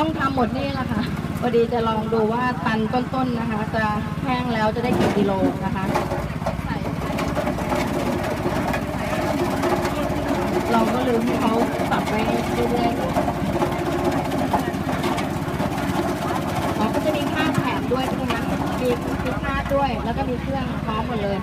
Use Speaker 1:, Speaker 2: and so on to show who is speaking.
Speaker 1: ้องทำหมดนี่แหละค่ะพอดีจะลองดูว่าตันต้นๆนะคะ จะแห้งแล้วจะได้กี่กิโลนะคะ เราก็ลืมให้เขาปรับไว้เรื่อยๆอ๋อก็จะมีค่าแถมด้วยใช่ไหมคะมีมีค่าด้วยแล้วก็มีเครื่องพร้อมหมดเลย